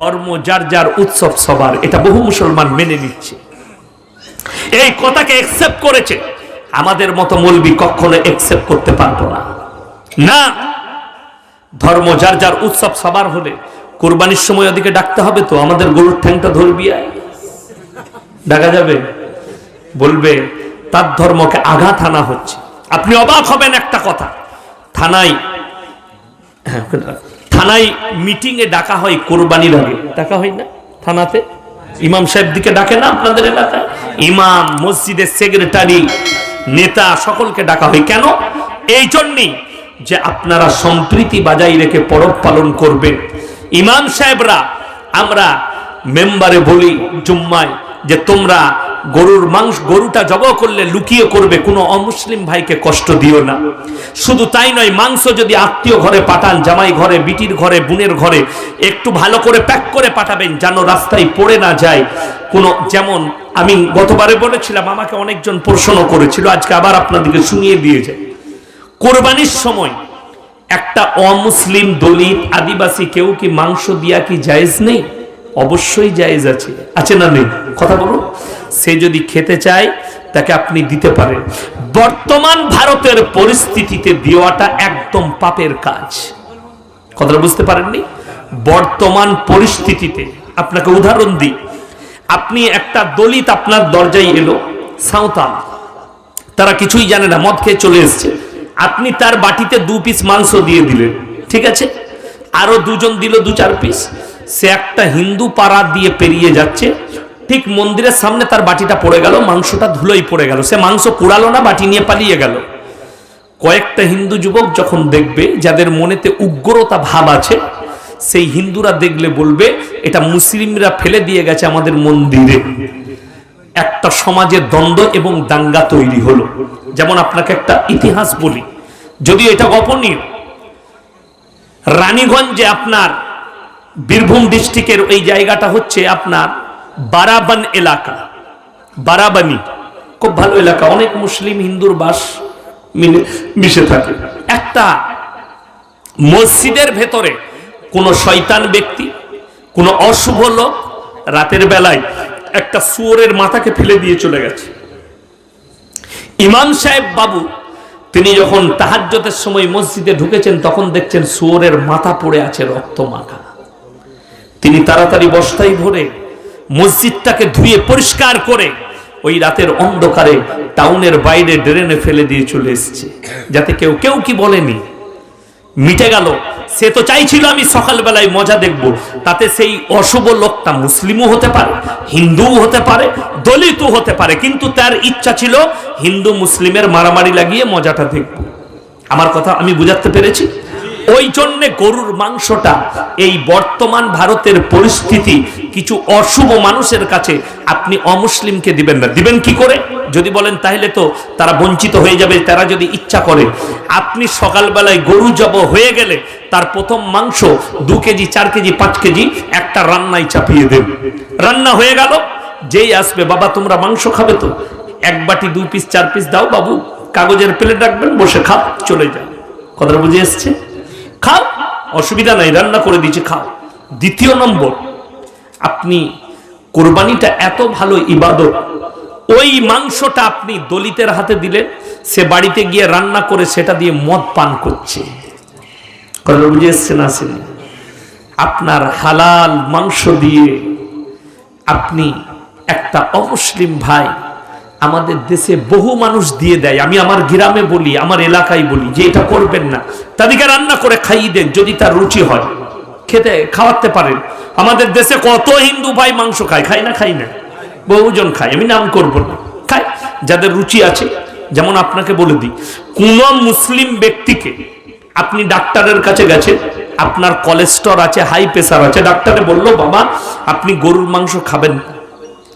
কর্ম যার যার উৎসব সবার এটা বহু মুসলমান মেনে নিচ্ছে। এই কথাকে একসেপ্ট করেছে। আমাদের মতো মলবি কখনো একসেপ্ট করতে পারতো না। না! ধর্ম যার যার উৎসব সবার হলে কোরবানির সময় ওদিকে ডাকতে হবে তো আমাদের গরুর ঠ্যাংটা ধরবি ডাকা যাবে? বলবে তার ধর্মকে আঘাত আনা হচ্ছে। আপনি অবাক হবেন একটা কথা। থানায় হ্যাঁ, থানায় মিটিং এ ডাকা হয় কোরবানির আগে। ডাকা হয় না? থানাতে? ইমাম সাহেব দিকে ডাকে না আপনাদের এলাকায়? ইমাম, মসজিদের সেক্রেটারি নেতা সকলকে ডাকা হয়। কেন? এই জন্যই যে আপনারা সম্প্রীতি বাজাই রেখে পরব পালন করবেন। ইমাম সাহেবরা, আমরা মেম্বারে বলি জুম্মায় যে তোমরা গরুর মাংস, গরুটা জব করলে লুকিয়ে করবে, কোনো অমুসলিম ভাইকে কষ্ট দিও না। শুধু তাই নয়, মাংস যদি আত্মীয় ঘরে পাঠান, জামাই ঘরে, বিটির ঘরে, বোনের ঘরে, একটু ভালো করে প্যাক করে পাঠাবেন, যেন রাস্তায় পড়ে না যায়। কোনো, যেমন আমি গতবারে বলেছিলাম, আমাকে অনেকজন প্রশ্ন করেছিল, আজকে আবার আপনাদেরকে শুনিয়ে দিয়ে যায় কোরবানির সময় একটা অমুসলিম দলিত আদিবাসী কেউ কি মাংস দিয়া কি জায়েজ নেই? অবশ্যই জায়েজ আছে। আছে না নেই? কথা বলুন। সে যদি খেতে চায়, তাকে আপনি দিতে পারেন। বর্তমান ভারতের পরিস্থিতিতে দেওয়াটা একদম পাপের কাজ। কথাটা বুঝতে পারেননি? বর্তমান পরিস্থিতিতে আপনাকে উদাহরণ দিই। আপনি একটা দলিত আপনার দরজায় এলো, সাঁওতাল। তারা কিছুই জানে না, মদ খেয়ে চলে এসছে। আপনি তার বাটিতে দু পিস মাংস দিয়ে দিলেন। ঠিক আছে? আরও দুজন দিল দু চার পিস সে একটা হিন্দু পাড়া দিয়ে পেরিয়ে যাচ্ছে। ঠিক মন্দিরের সামনে তার বাটিটা পড়ে গেল, মাংসটা ধুলোই পড়ে গেল। সে মাংস কুড়ালো না, বাটি নিয়ে পালিয়ে গেল। কয়েকটা হিন্দু যুবক যখন দেখবে, যাদের মনেতে উগ্রতা ভাব আছে, সেই হিন্দুরা দেখলে বলবে, এটা মুসলিমরা ফেলে দিয়ে গেছে আমাদের মন্দিরে। একটা সমাজে দ্বন্দ্ব এবং দাঙ্গা তৈরি হলো। যেমন আপনাকে একটা ইতিহাস বলি। যদি এটা গোপনীয়, রানীগঞ্জে আপনার বীরভূম ডিস্ট্রিক্টের ওই জায়গাটা হচ্ছে আপনার বারাবান এলাকা। বারাবানি। খুব ভালো এলাকা। অনেক মুসলিম হিন্দুর বাস মিলে, মিশে থাকে। একটা মসজিদের ভেতরে কোনো শয়তান ব্যক্তি, কোনো অশুভ লোক রাতের বেলায় একটা শুয়োরের মাথাকে ফেলে দিয়ে চলে গেছে। ইমাম সাহেব বাবু, তিনি যখন তাহাজ্জতের সময় মসজিদে ঢুকেছেন, তখন দেখছেন শুয়োরের মাথা পড়ে আছে রক্ত মাখা। তিনি তাড়াতাড়ি বস্তায় ভরে মসজিদটাকে ধুয়ে পরিষ্কার করে ওই রাতের অন্ধকারে টাউনের বাইরে ড্রেনে ফেলে দিয়ে চলে এসেছে। যাতে কেউ কেউ কি বলেনি? মিটে গেল। সে তো চাইছিল আমি সকালবেলায় মজা দেখব। তাতে সেই অশুভ লোকটা মুসলিমও হতে পারে, হিন্দুও হতে পারে, দলিতও হতে পারে, কিন্তু তার ইচ্ছা ছিল হিন্দু মুসলিমের মারামারি লাগিয়ে মজাটা দেখব। আমার কথা আমি বুঝাতে পেরেছি? ওই জন্যে গরুর মাংসটা এই বর্তমান ভারতের পরিস্থিতি কিছু অশুভ মানুষের কাছে আপনি অমুসলিমকে দিবেন না। দিবেন কি করে? যদি বলেন তাহলে তো তারা বঞ্চিত হয়ে যাবে, তারা যদি ইচ্ছা করে। আপনি সকালবেলায় গরু জব হয়ে গেলে তার প্রথম মাংস দু কেজি, চার কেজি, পাঁচ কেজি একটা রান্নায় চাপিয়ে দেন। রান্না হয়ে গেল, যেই আসবে, বাবা, তোমরা মাংস খাবে তো? এক বাটি দু পিস, চার পিস দাও বাবু, কাগজের প্লেট রাখবেন, বসে খাও, চলে যাও। কথাটা বুঝে এসছে? খাও, অসুবিধা নাই, রান্না করে দিয়েছি, খাও। দ্বিতীয় নম্বর, আপনি কোরবানিটা এত ভালো ইবাদত, ওই মাংসটা আপনি দলিতের হাতে দিলেন, সে বাড়িতে গিয়ে রান্না করে সেটা দিয়ে মদ পান করছে। আপনার হালাল মাংস দিয়ে আপনি একটা অমুসলিম ভাই আমাদের দেশে বহু মানুষ দিয়ে দেয়। আমি আমার গ্রামে বলি, আমার এলাকায় বলি যে এটা করবেন না। তাদেরকে রান্না করে খাইয়ে দেন যদি তার রুচি হয়। খেতে, খাওয়াতে পারেন। আমাদের দেশে কত হিন্দু ভাই মাংস খায় খায় না খাই না? বহুজন খায়। আমি নাম করব না। খায়। যাদের রুচি আছে, যেমন আপনাকে বলে দিই, কোন মুসলিম ব্যক্তিকে আপনি ডাক্তারের কাছে গেছেন, আপনার কোলেস্টর আছে হাই প্রেসার আছে, ডাক্তারে বলল, বাবা, আপনি গরুর মাংস খাবেন না।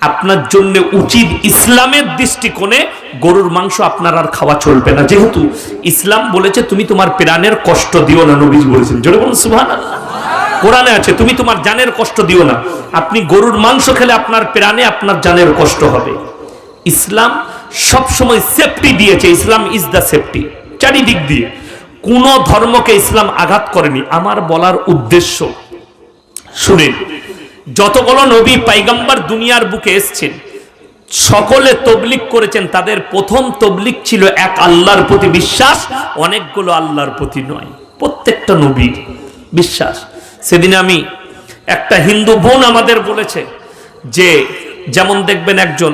আপনার জন্য উচিত ইসলামের দৃষ্টিকোণে গরুর মাংস আপনার আর খাওয়া চলবে না। যেহেতু ইসলাম বলেছে, তুমি তোমার প্রাণের কষ্ট দিও না, নবীজ বলেছেন। জোরে বলুন সুবহান কোরআনে আছে, তুমি তোমার জানের কষ্ট দিও না। আপনি গরুর মাংস খেলে আপনার প্রাণে আপনার জানের কষ্ট হবে। ইসলাম সব সময় সেফটি দিয়েছে। ইসলাম ইজ দ্য সেফটি চারিদিক দিয়ে। কোন ধর্মকে ইসলাম আঘাত করেনি। আমার বলার উদ্দেশ্য, শুনেন যতগুলো নবী পাইগাম্বার দুনিয়ার বুকে এসছেন, সকলে তবলিক করেছেন, তাদের প্রথম তবলিক ছিল এক আল্লাহর প্রতি বিশ্বাস, অনেকগুলো আল্লাহর প্রতি নয়, প্রত্যেকটা নবীর বিশ্বাস। সেদিন আমি একটা হিন্দু বোন আমাদের বলেছে যে, যেমন দেখবেন একজন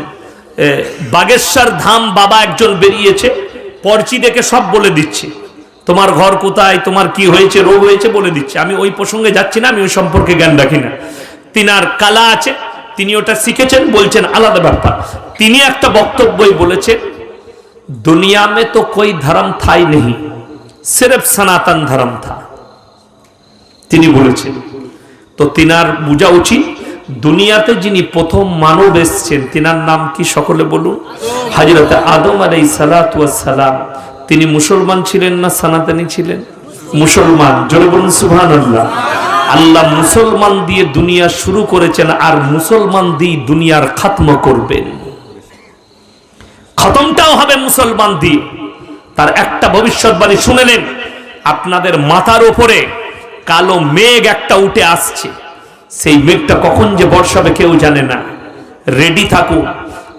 বাগেশ্বর ধাম বাবা একজন বেরিয়েছে, পরচি দেখে সব বলে দিচ্ছে, তোমার ঘর কোথায়, তোমার কি হয়েছে, রোগ হয়েছে বলে দিচ্ছে। আমি ওই প্রসঙ্গে যাচ্ছি না, আমি ওই সম্পর্কে জ্ঞান রাখি না। তিনার কালা আছে, তিনি ওটা শিখেছেন, বলছেন, আলাদা ব্যাপার। তিনি একটা বক্তব্যই বলেছেন, দুনিয়া মে তো কোই ধর্ম থাই নেই সিরফ সনাতন ধর্ম থা। তিনি বলেছেন, তো তিনার বোঝা উচিত, দুনিয়াতে যিনি প্রথম মানব এসছেন, তিনার নাম কি সকলে বলুন? হাজরত আদম আলাই সালাম, তিনি মুসলমান ছিলেন না সনাতনী ছিলেন? মুসলমান, জোরে বলুন আল্লাহ আল্লাহ মুসলমান দিয়ে দুনিয়া শুরু করেছেন আর মুসলমান দিয়ে দুনিয়ার খাত্ম করবেন। খতমটাও হবে মুসলমান দিয়ে। তার একটা ভবিষ্যৎবাণী শুনেলেন আপনাদের মাথার উপরে কালো মেঘ একটা উঠে আসছে। সেই মেঘটা কখন যে বর্ষাবে কেউ জানে না। রেডি থাকুন।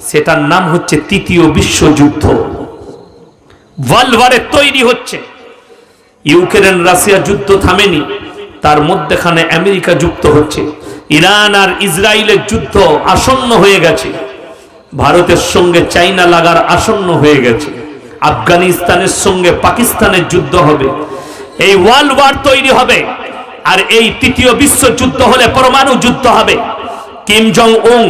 সেটার নাম হচ্ছে তৃতীয় বিশ্বযুদ্ধ। ওয়ার্ল্ড ওয়ারে তৈরি হচ্ছে। ইউক্রেন রাশিয়া যুদ্ধ থামেনি। তার মধ্যেখানে আমেরিকা যুক্ত হচ্ছে। ইরান আর ইসরায়েলের যুদ্ধ আসন্ন হয়ে গেছে। ভারতের সঙ্গে চাইনা লাগার আসন্ন হয়ে গেছে। আফগানিস্তানের সঙ্গে পাকিস্তানের যুদ্ধ হবে। এই ওয়ার্ল্ড ওয়ার তৈরি হবে। আর এই তৃতীয় বিশ্বযুদ্ধ হলে পরমাণু যুদ্ধ হবে। কিম জং উং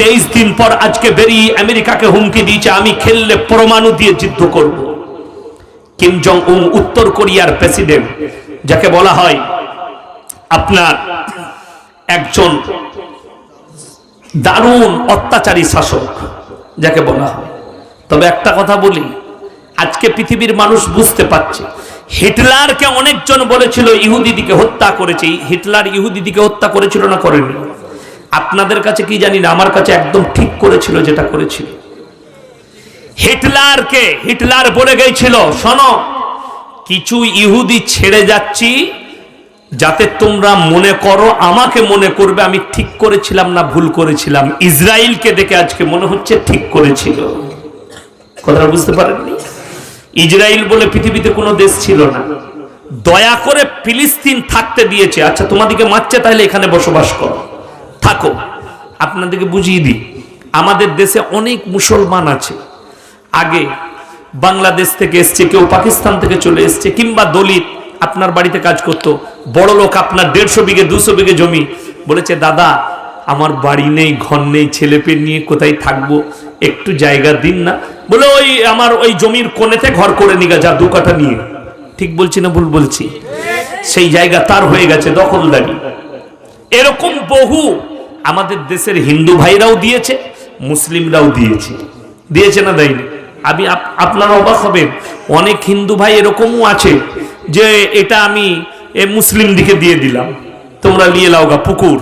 তেইশ দিন পর আজকে বেরিয়ে আমেরিকাকে হুমকি দিয়েছে, আমি খেললে পরমাণু দিয়ে যুদ্ধ করব। কিম জং উং উত্তর কোরিয়ার প্রেসিডেন্ট, যাকে বলা হয় আপনার একজন দারুণ অত্যাচারী শাসক, যাকে বলা হয়। তবে একটা কথা বলি, আজকে পৃথিবীর মানুষ বুঝতে পারছে, হিটলারকে অনেকজন বলেছিল ইহুদিদিকে হত্যা করেছে। হিটলার ইহুদিদিকে হত্যা করেছিল না করেনি? আপনাদের কাছে কি জানি না, আমার কাছে একদম ঠিক করেছিল যেটা করেছিল। হিটলারকে, হিটলার বলে গেছিল, শোনো, কিছু ইহুদি ছেড়ে যাচ্ছি যাতে তোমরা মনে করো, আমাকে মনে করবে, আমি ঠিক করেছিলাম না ভুল করেছিলাম। ইসরায়েলকে দেখে আজকে মনে হচ্ছে ঠিক করেছিল। কথা বুঝতে পারেননি? ইসরায়েল বলে পৃথিবীতে কোনো দেশ ছিল না। দয়া করে ফিলিস্তিন থাকতে দিয়েছে। আচ্ছা তোমাদেরকে মারছে, তাহলে এখানে বসবাস করো। থাকো। আপনাদেরকে বুঝিয়ে দিই, আমাদের দেশে অনেক মুসলমান আছে। আগে বাংলাদেশ থেকে এসছে, কেউ পাকিস্তান থেকে চলে এসছে, কিংবা দলিত। আপনার বাড়িতে কাজ করত। বড় লোক আপনার দেড়শো বিঘে, দুশো বিঘে জমি। বলেছে, দাদা, আমার বাড়ি নেই, ঘর নেই ছেলে পেয়ে নিয়ে কোথায় থাকব? একটু জায়গা দিন না। বলে, ওই আমার ওই জমির কোণেতে ঘর করে নিগা যা দু কাঠা নিয়ে। ঠিক বলছি না ভুল বলছি? সেই জায়গা তার হয়ে গেছে, দখলদারি। এরকম বহু আমাদের দেশের হিন্দু ভাইরাও দিয়েছে, মুসলিমরাও দিয়েছে। দিয়েছে না দেয়নি? আমি আপ- আপনারা অবাক হবেন, অনেক হিন্দু ভাই এরকমও আছে যে এটা আমি এ মুসলিম দিকে দিয়ে দিলাম। তোমরা নিয়ে লাও গা পুকুর।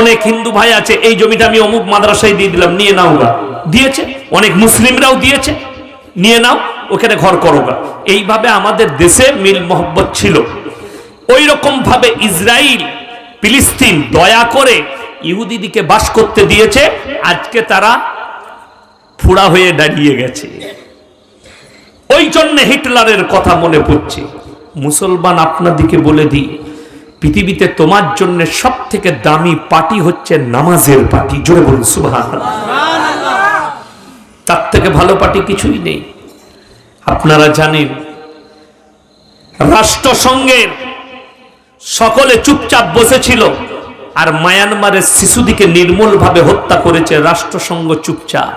অনেক হিন্দু ভাই আছে, এই জমিটা আমি অমুক মাদ্রাসায় দিয়ে দিলাম, নিয়ে নাও গা। দিয়েছে, অনেক মুসলিমরাও দিয়েছে, নিয়ে নাও, ওখানে ঘর করো গা। এইভাবে আমাদের দেশে মিল মোহব্বত ছিল। ওই রকম ভাবে ইসরায়েল ফিলিস্তিন দয়া করে ইহুদিদিকে বাস করতে দিয়েছে, আজকে তারা ফুড়া হয়ে দাঁড়িয়ে গেছে। ওই জন্য হিটলারের কথা মনে পড়ছে। মুসলমান আপনাদিকে বলে দিই, পৃথিবীতে তোমার জন্য সব থেকে দামি পার্টি হচ্ছে নামাজের পার্টি। জোরে বলুন সুবহান তার থেকে ভালো পার্টি কিছুই নেই। আপনারা জানেন রাষ্ট্রসংঘের সকলে চুপচাপ বসেছিল আর মায়ানমারের শিশুদিকে নির্মূলভাবে হত্যা করেছে রাষ্ট্রসংঘ চুপচাপ।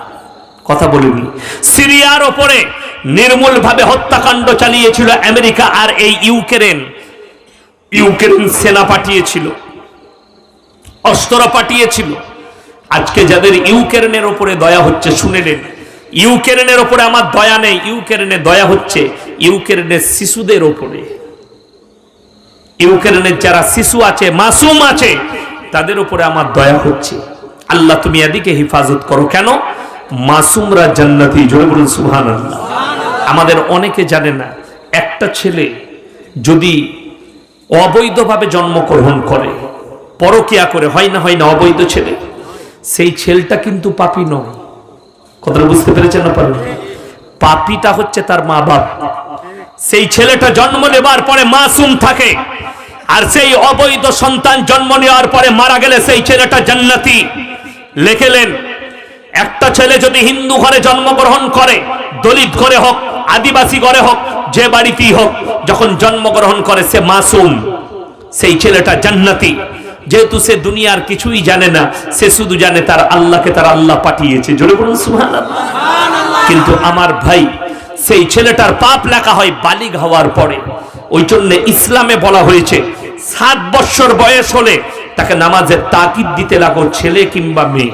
কথা বলিনি। সিরিয়ার ওপরে নির্মূলভাবে হত্যাকাণ্ড চালিয়েছিল আমেরিকা আর এই ইউক্রেন। ইউক্রেন সেনা পাঠিয়েছিল, অস্ত্র পাঠিয়েছিল। আজকে যাদের ইউক্রেনের ওপরে দয়া হচ্ছে শুনে নেন ইউক্রেনের ওপরে আমার দয়া নেই, ইউক্রেনে দয়া হচ্ছে ইউক্রেনের শিশুদের ওপরে। ইউক্রেনের যারা শিশু আছে, মাসুম আছে, তাদের উপরে আমার দয়া হচ্ছে। আল্লাহ তুমি এদিকে হেফাজত করো। কেন? মাসুমরা জান্নাতি, জোরে বলুন সুহান আল্লাহ আমাদের অনেকে জানে না, একটা ছেলে যদি অবৈধভাবে জন্মগ্রহণ করে, পরকিয়া করে, হয় না হয় না অবৈধ ছেলে, সেই ছেলেটা কিন্তু পাপি নয়। কথাটা বুঝতে পেরেছেন না পারেন পাপিটা হচ্ছে তার মা বাপ। সেই ছেলেটা জন্ম নেবার পরে মাসুম থাকে, আর সেই অবৈধ সন্তান জন্ম নেওয়ার পরে মারা গেলে সেই ছেলেটা জান্নাতি। লেখেলেন একটা ছেলে যদি হিন্দু ঘরে জন্মগ্রহণ করে, দলিত ঘরে হোক আদিবাসী ঘরে হোক, যে বাড়িতেই হোক, যখন জন্মগ্রহণ করে সে মাসুম, সেই ছেলেটা জান্নাতি। যেহেতু সে দুনিয়ার কিছুই জানে না, সে শুধু জানে তার আল্লাহকে তার আল্লাহ পাঠিয়েছে। জোরে বলুন, সুবহানাল্লাহ। কিন্তু আমার ভাই, সেই ছেলেটার পাপ লেখা হয় বালিগ হওয়ার পরে। ওই জন্য ইসলামে বলা হয়েছে, সাত বৎসর বয়স হলে তাকে নামাজের তাকিদ দিতে লাগো, ছেলে কিংবা মেয়ে।